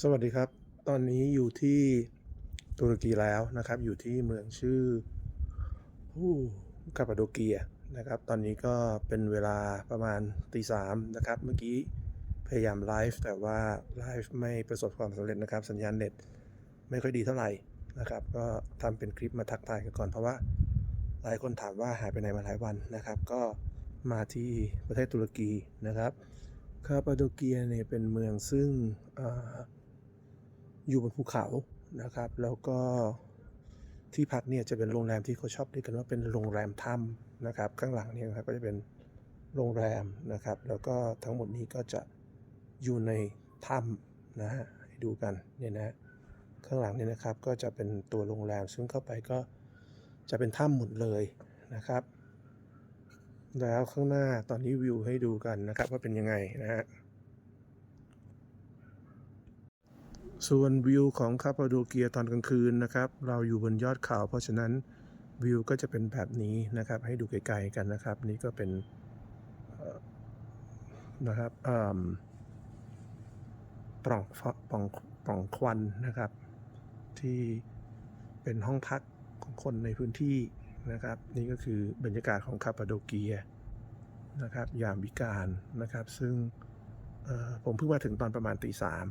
สวัสดีครับ ตอนนี้อยู่ที่ตุรกีแล้วนะครับ อยู่ที่เมืองชื่อคาปาโดเกียนะครับ ตอนนี้ก็เป็นเวลาประมาณตีสามนะครับ เมื่อกี้พยายามไลฟ์แต่ว่าไลฟ์ไม่ประสบความสำเร็จนะครับ สัญญาณเน็ตไม่ค่อยดีเท่าไหร่นะครับ ก็ทำเป็นคลิปมาทักทายกันก่อน เพราะว่าหลายคนถามว่าหายไปไหนมาหลายวันนะครับ ก็มาที่ประเทศตุรกีนะครับคาปาโดเกียเนี่ยเป็นเมืองซึ่ง อยู่บนภูเขานะครับ แล้วก็ที่พักเนี่ยจะเป็นโรงแรมที่เขาชอบเรียกกันว่าเป็นโรงแรมถ้ำนะครับ ข้างหลังเนี่ยนะครับก็จะเป็นโรงแรมนะครับ แล้วก็ทั้งหมดนี้ก็จะอยู่ในถ้ำนะฮะให้ดูกันเนี่ยนะข้างหลังเนี่ยนะครับก็จะเป็นตัวโรงแรมซึ่งเข้าไปก็จะเป็นถ้ำหมดเลยนะครับ แล้วข้างหน้าตอนนี้วิวให้ดูกันนะครับว่าเป็นยังไงนะฮะ ส่วนวิวของคาปาโดเกียตอนกลางคืนนะครับ เราอยู่บนยอดเขา เพราะฉะนั้นวิวก็จะเป็นแบบนี้นะครับ ให้ดูไกลๆกันนะครับ นี่ก็เป็นนะครับอ่าปล่องปล่องปล่องควันนะครับ ที่เป็นห้องพักของคนในพื้นที่นะครับ นี่ก็คือบรรยากาศของคาปาโดเกียนะครับยามวิกาลนะครับ ซึ่งผมเพิ่งมาถึงตอนประมาณตีสาม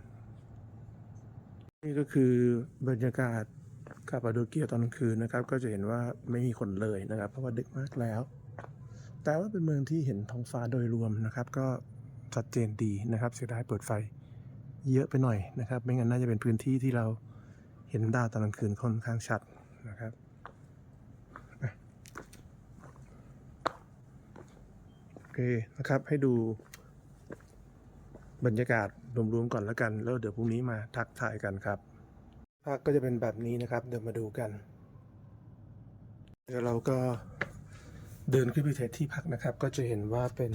นี่ก็คือบรรยากาศคาปาโดเกียตอนคืนนะครับ ก็จะเห็นว่าไม่มีคนเลยนะครับ เพราะว่าดึกมากแล้ว แต่ว่าเป็นเมืองที่เห็นท้องฟ้าโดยรวมนะครับ ก็ชัดเจนดีนะครับ เสียดายเปิดไฟเยอะไปหน่อยนะครับ ไม่งั้นน่าจะเป็นพื้นที่ที่เราเห็นดาวตอนกลางคืนค่อนข้างชัดนะครับโอเคนะครับให้ดู บรรยากาศรวมๆก่อนแล้วกัน แล้วเดี๋ยวพรุ่งนี้มาทักทายกันครับภาคก็จะเป็นแบบนี้นะครับ เดี๋ยวมาดูกัน เดี๋ยวเราก็เดินขึ้นไปเทที่พักนะครับ ก็จะเห็นว่าเป็น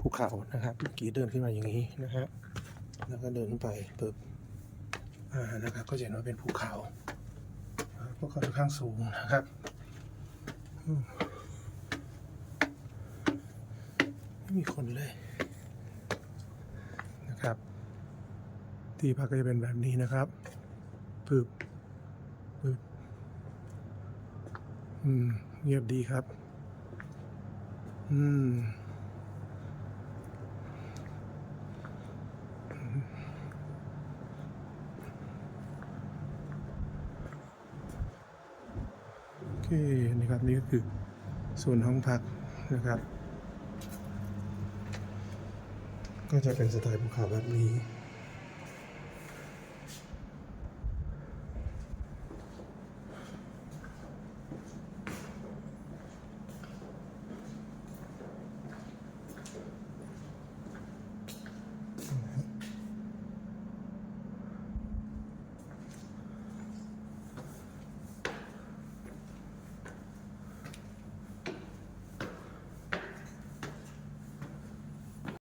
ภูเขานะครับเมื่อกี้เดินขึ้นมาอย่างนี้นะฮะแล้วก็เดินไปปึ๊บอ่านะครับ ก็จะเห็นว่าเป็นภูเขาอ่าภูเขาค่อนข้างสูงนะครับไม่มีคนเลย นะครับ ที่พักก็จะเป็นแบบนี้นะครับปึบปึบอืม เงียบดีครับ อืมโอเคนี่ครับนี่ก็คือส่วนห้องพักนะครับ ก็จะเป็นสไตล์ภูเขาแบบนี้